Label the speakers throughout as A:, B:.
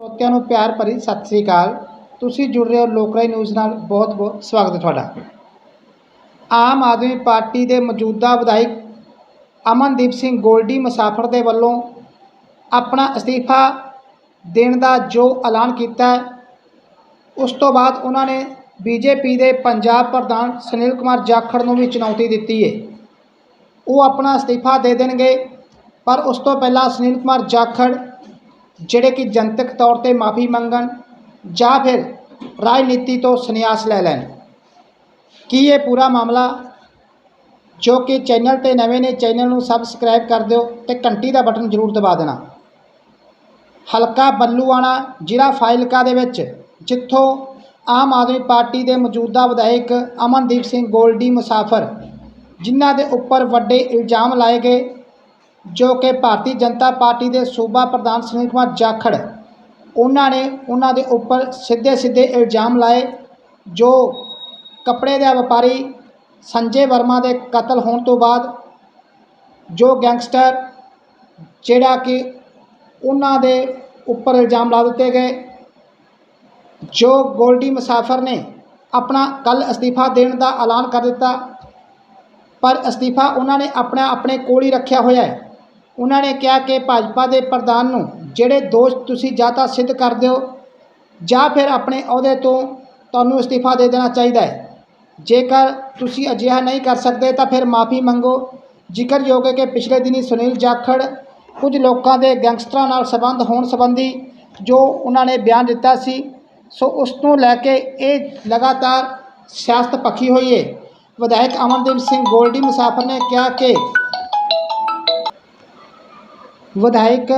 A: ਸਰੋਤਿਆਂ ਨੂੰ ਪਿਆਰ ਭਰੀ ਸਤਿ ਸ੍ਰੀ ਅਕਾਲ। ਤੁਸੀਂ ਜੁੜ ਰਹੇ ਹੋ ਲੋਕਰਾਈ ਨਿਊਜ਼ ਨਾਲ। ਬਹੁਤ ਬਹੁਤ ਸਵਾਗਤ ਹੈ ਤੁਹਾਡਾ। ਆਮ ਆਦਮੀ ਪਾਰਟੀ ਦੇ ਮੌਜੂਦਾ ਵਿਧਾਇਕ ਅਮਨਦੀਪ ਸਿੰਘ ਗੋਲਡੀ ਮੁਸਾਫਰ ਦੇ ਵੱਲੋਂ ਆਪਣਾ ਅਸਤੀਫਾ ਦੇਣ ਦਾ ਜੋ ਐਲਾਨ ਕੀਤਾ ਹੈ, ਉਸ ਤੋਂ ਬਾਅਦ ਉਹਨਾਂ ਨੇ ਬੀਜੇਪੀ ਦੇ ਪੰਜਾਬ ਪ੍ਰਧਾਨ ਸੁਨੀਲ ਕੁਮਾਰ ਜਾਖੜ ਨੂੰ ਵੀ ਚੁਣੌਤੀ ਦਿੱਤੀ ਹੈ। ਉਹ ਆਪਣਾ ਅਸਤੀਫਾ ਦੇ ਦੇਣਗੇ, ਪਰ ਉਸ ਤੋਂ ਪਹਿਲਾਂ ਸੁਨੀਲ ਕੁਮਾਰ ਜਾਖੜ ਜਿਹੜੇ ਕਿ ਜਨਤਕ ਤੌਰ ਤੇ ਮਾਫੀ ਮੰਗਣ ਜਾਂ ਫਿਰ ਰਾਜਨੀਤੀ ਤੋਂ ਸੰਨਿਆਸ ਲੈ ਲੈਣ। ਕੀ ਇਹ ਪੂਰਾ ਮਾਮਲਾ ਜੋ ਕਿ ਚੈਨਲ ਤੇ ਨਵੇਂ ਨੇ, ਚੈਨਲ ਨੂੰ ਸਬਸਕ੍ਰਾਈਬ ਕਰ ਦਿਓ ਤੇ ਘੰਟੀ ਦਾ ਬਟਨ ਜ਼ਰੂਰ ਦਬਾ ਦੇਣਾ। ਹਲਕਾ ਬੱਲੂਆਣਾ ਜ਼ਿਲ੍ਹਾ ਫਾਜ਼ਿਲਕਾ ਦੇ ਵਿੱਚ, ਜਿੱਥੋਂ ਆਮ ਆਦਮੀ ਪਾਰਟੀ ਦੇ ਮੌਜੂਦਾ ਵਿਧਾਇਕ ਅਮਨਦੀਪ ਸਿੰਘ ਗੋਲਡੀ ਮੁਸਾਫਰ, ਜਿਨ੍ਹਾਂ ਦੇ ਉੱਪਰ ਵੱਡੇ ਇਲਜ਼ਾਮ ਲਾਏ ਗਏ ਜੋ ਕਿ ਭਾਰਤੀ ਜਨਤਾ ਪਾਰਟੀ ਦੇ ਸੂਬਾ ਪ੍ਰਧਾਨ ਸੁਨੀਲ ਕੁਮਾਰ ਜਾਖੜ, ਉਹਨਾਂ ਨੇ ਉਹਨਾਂ ਦੇ ਉੱਪਰ ਸਿੱਧੇ ਸਿੱਧੇ ਇਲਜ਼ਾਮ ਲਾਏ, ਜੋ ਕੱਪੜੇ ਦਾ ਵਪਾਰੀ ਸੰਜੇ ਵਰਮਾ ਦੇ ਕਤਲ ਹੋਣ ਤੋਂ ਬਾਅਦ ਜੋ ਗੈਂਗਸਟਰ ਜਿਹੜਾ ਕਿ ਉਹਨਾਂ ਦੇ ਉੱਪਰ ਇਲਜ਼ਾਮ ਲਾ ਦਿੱਤੇ ਗਏ, ਜੋ ਗੋਲਡੀ ਮੁਸਾਫਰ ਨੇ ਆਪਣਾ ਕੱਲ ਅਸਤੀਫਾ ਦੇਣ ਦਾ ਐਲਾਨ ਕਰ ਦਿੱਤਾ, ਪਰ ਅਸਤੀਫਾ ਉਹਨਾਂ ਨੇ ਆਪਣਾ ਆਪਣੇ ਕੋਲ ਹੀ ਰੱਖਿਆ ਹੋਇਆ ਹੈ। ਉਹਨਾਂ ਨੇ ਕਿਹਾ ਕਿ ਭਾਜਪਾ ਦੇ ਪ੍ਰਧਾਨ ਨੂੰ ਜਿਹੜੇ ਦੋਸ਼ ਤੁਸੀਂ ਜਾਂ ਤਾਂ ਸਿੱਧ ਕਰ ਦਿਓ ਜਾਂ ਫਿਰ ਆਪਣੇ ਅਹੁਦੇ ਤੋਂ ਤੁਹਾਨੂੰ ਅਸਤੀਫਾ ਦੇ ਦੇਣਾ ਚਾਹੀਦਾ ਹੈ। ਜੇਕਰ ਤੁਸੀਂ ਅਜਿਹਾ ਨਹੀਂ ਕਰ ਸਕਦੇ ਤਾਂ ਫਿਰ ਮਾਫੀ ਮੰਗੋ। ਜ਼ਿਕਰਯੋਗ ਹੈ ਕਿ ਪਿਛਲੇ ਦਿਨੀ ਸੁਨੀਲ ਜਾਖੜ ਕੁਝ ਲੋਕਾਂ ਦੇ ਗੈਂਗਸਟਰਾਂ ਨਾਲ ਸੰਬੰਧ ਹੋਣ ਸੰਬੰਧੀ ਜੋ ਉਹਨਾਂ ਨੇ ਬਿਆਨ ਦਿੱਤਾ ਸੀ, ਸੋ ਉਸ ਨੂੰ ਲੈ ਕੇ ਇਹ ਲਗਾਤਾਰ ਸਿਆਸਤ ਪੱਖੀ ਹੋਈ ਹੈ। ਵਿਧਾਇਕ ਅਮਨਦੀਪ ਸਿੰਘ ਗੋਲਡੀ ਮੁਸਾਫਰ ਨੇ ਕਿਹਾ ਕਿ ਵਿਧਾਇਕ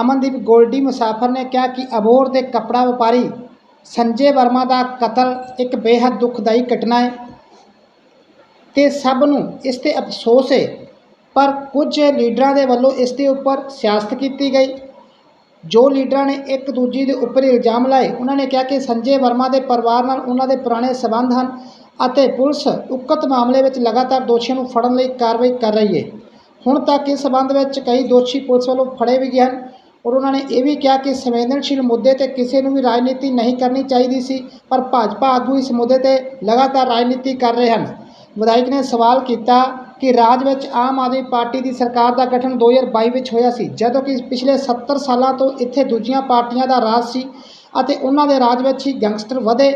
A: ਅਮਨਦੀਪ ਗੋਲਡੀ ਮੁਸਾਫਰ ਨੇ ਕਿਹਾ ਕਿ ਅਬੋਰ ਦੇ ਕੱਪੜਾ ਵਪਾਰੀ ਸੰਜੇ ਵਰਮਾ ਦਾ ਕਤਲ ਇੱਕ ਬੇਹੱਦ ਦੁਖਦਾਈ ਘਟਨਾ ਹੈ ਤੇ ਸਭ ਨੂੰ ਇਸ ਤੇ ਅਫਸੋਸ ਹੈ, ਪਰ ਕੁਝ ਲੀਡਰਾਂ ਦੇ ਵੱਲੋਂ ਇਸ ਦੇ ਉੱਪਰ ਸਿਆਸਤ ਕੀਤੀ ਗਈ। ਜੋ ਲੀਡਰਾਂ ਨੇ ਇੱਕ ਦੂਜੇ ਦੇ ਉੱਪਰ ਇਲਜ਼ਾਮ ਲਾਏ, ਉਹਨਾਂ ਨੇ ਕਿਹਾ ਕਿ ਸੰਜੇ ਵਰਮਾ ਦੇ ਪਰਿਵਾਰ ਨਾਲ ਉਹਨਾਂ ਦੇ ਪੁਰਾਣੇ ਸਬੰਧ ਹਨ ਅਤੇ ਪੁਲਿਸ ਉਕਤ ਮਾਮਲੇ ਵਿੱਚ ਲਗਾਤਾਰ ਦੋਸ਼ੀਆਂ ਨੂੰ ਫੜਨ ਲਈ ਕਾਰਵਾਈ ਕਰ ਰਹੀ ਹੈ। ਹੁਣ ਤੱਕ ਇਸ ਸਬੰਧ ਵਿੱਚ ਕਈ ਦੋਸ਼ੀ ਪੁਲਿਸ ਵੱਲੋਂ ਫੜੇ ਵੀ ਗਏ ਹਨ ਔਰ ਉਹਨਾਂ ਨੇ ਇਹ ਵੀ ਕਿਹਾ ਕਿ ਸੰਵੇਦਨਸ਼ੀਲ ਮੁੱਦੇ ਤੇ ਕਿਸੇ ਨੂੰ ਵੀ ਰਾਜਨੀਤੀ ਨਹੀਂ ਕਰਨੀ ਚਾਹੀਦੀ ਸੀ, ਪਰ ਭਾਜਪਾ ਆਗੂ ਇਸ ਮੁੱਦੇ ਤੇ ਲਗਾਤਾਰ ਰਾਜਨੀਤੀ ਕਰ ਰਹੇ ਹਨ। ਵਿਧਾਇਕ ਨੇ ਸਵਾਲ ਕੀਤਾ ਕਿ ਰਾਜ ਵਿੱਚ ਆਮ ਆਦਮੀ ਪਾਰਟੀ ਦੀ ਸਰਕਾਰ ਦਾ ਗਠਨ 2022 ਵਿੱਚ ਹੋਇਆ ਸੀ, ਜਦੋਂ ਕਿ ਪਿਛਲੇ 70 ਸਾਲਾਂ ਤੋਂ ਇੱਥੇ ਦੂਜੀਆਂ ਪਾਰਟੀਆਂ ਦਾ ਰਾਜ ਸੀ ਅਤੇ ਉਹਨਾਂ ਦੇ ਰਾਜ ਵਿੱਚ ਹੀ ਗੈਂਗਸਟਰ ਵਧੇ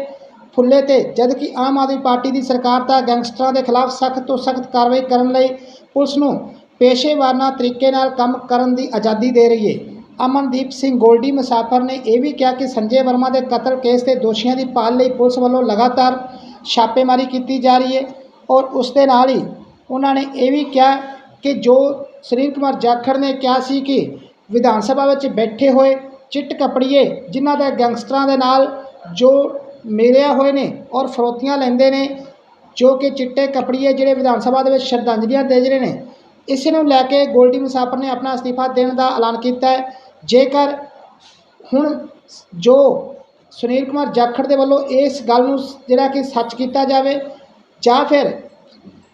A: ਫੁੱਲੇ ਤੇ, ਜਦ ਕਿ ਆਮ ਆਦਮੀ ਪਾਰਟੀ ਦੀ ਸਰਕਾਰ ਤਾਂ ਗੈਂਗਸਟਰਾਂ ਦੇ ਖਿਲਾਫ ਸਖਤ ਤੋਂ ਸਖਤ ਕਾਰਵਾਈ ਕਰਨ ਲਈ ਪੁਲਿਸ ਨੂੰ ਪੇਸ਼ੇਵਾਨਾ ਤਰੀਕੇ ਨਾਲ ਕੰਮ ਕਰਨ ਦੀ ਆਜ਼ਾਦੀ ਦੇ ਰਹੀ ਹੈ ਅਮਨਦੀਪ ਸਿੰਘ ਗੋਲਡੀ ਮੁਸਾਫਰ ਨੇ ਇਹ ਵੀ ਕਿਹਾ ਕਿ ਸੰਜੇ ਵਰਮਾ ਦੇ ਕਤਲ ਕੇਸ ਦੇ ਦੋਸ਼ੀਆਂ ਦੀ ਭਾਲ ਲਈ ਪੁਲਿਸ ਵੱਲੋਂ ਲਗਾਤਾਰ ਛਾਪੇਮਾਰੀ ਕੀਤੀ ਜਾ ਰਹੀ ਹੈ ਔਰ ਉਸ ਦੇ ਨਾਲ ਹੀ ਉਹਨਾਂ ਨੇ ਇਹ ਵੀ ਕਿਹਾ ਕਿ ਜੋ ਸੁਨੀਲ ਕੁਮਾਰ ਜਾਖੜ ਨੇ ਕਿਹਾ ਸੀ ਕਿ ਵਿਧਾਨ ਸਭਾ ਵਿੱਚ ਬੈਠੇ ਹੋਏ ਚਿੱਟ ਕਪੜੀਏ ਜਿਨ੍ਹਾਂ ਦਾ ਗੈਂਗਸਟਰਾਂ ਦੇ ਨਾਲ ਜੋ ਮਿਲਿਆ ਹੋਏ ਨੇ ਔਰ ਫਰੋਤੀਆਂ ਲੈਂਦੇ ਨੇ ਜੋ ਕਿ ਚਿੱਟੇ ਕਪੜੀਏ ਜਿਹੜੇ ਵਿਧਾਨ ਸਭਾ ਦੇ ਵਿੱਚ ਸ਼ਰਧਾਂਜਲੀਆਂ ਦੇ ਰਹੇ ਨੇ ਇਸ ਨੂੰ ਲੈ ਕੇ ਗੋਲਡੀ ਮੁਸਾਫਰ ਨੇ ਆਪਣਾ ਅਸਤੀਫਾ ਦੇਣ ਦਾ ਐਲਾਨ ਕੀਤਾ ਹੈ। ਜੇਕਰ ਹੁਣ ਜੋ ਸੁਨੀਲ ਕੁਮਾਰ ਜਾਖੜ ਦੇ ਵੱਲੋਂ ਇਸ ਗੱਲ ਨੂੰ ਜਿਹੜਾ ਕਿ ਸੱਚ ਕੀਤਾ ਜਾਵੇ ਜਾਂ ਫਿਰ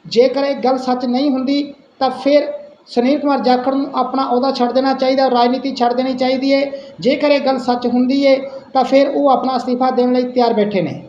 A: ਜੇਕਰ ਇਹ ਗੱਲ ਸੱਚ ਨਹੀਂ ਹੁੰਦੀ, ਤਾਂ ਫਿਰ ਸੁਨੀਲ ਕੁਮਾਰ ਜਾਖੜ ਨੂੰ ਆਪਣਾ ਅਹੁਦਾ ਛੱਡ ਦੇਣਾ ਚਾਹੀਦਾ ਰਾਜਨੀਤੀ ਛੱਡ ਦੇਣੀ ਚਾਹੀਦੀ ਹੈ। ਜੇਕਰ ਇਹ ਗੱਲ ਸੱਚ ਹੁੰਦੀ ਹੈ, ਤਾਂ ਫਿਰ ਉਹ ਆਪਣਾ ਅਸਤੀਫਾ ਦੇਣ ਲਈ ਤਿਆਰ ਬੈਠੇ ਨੇ।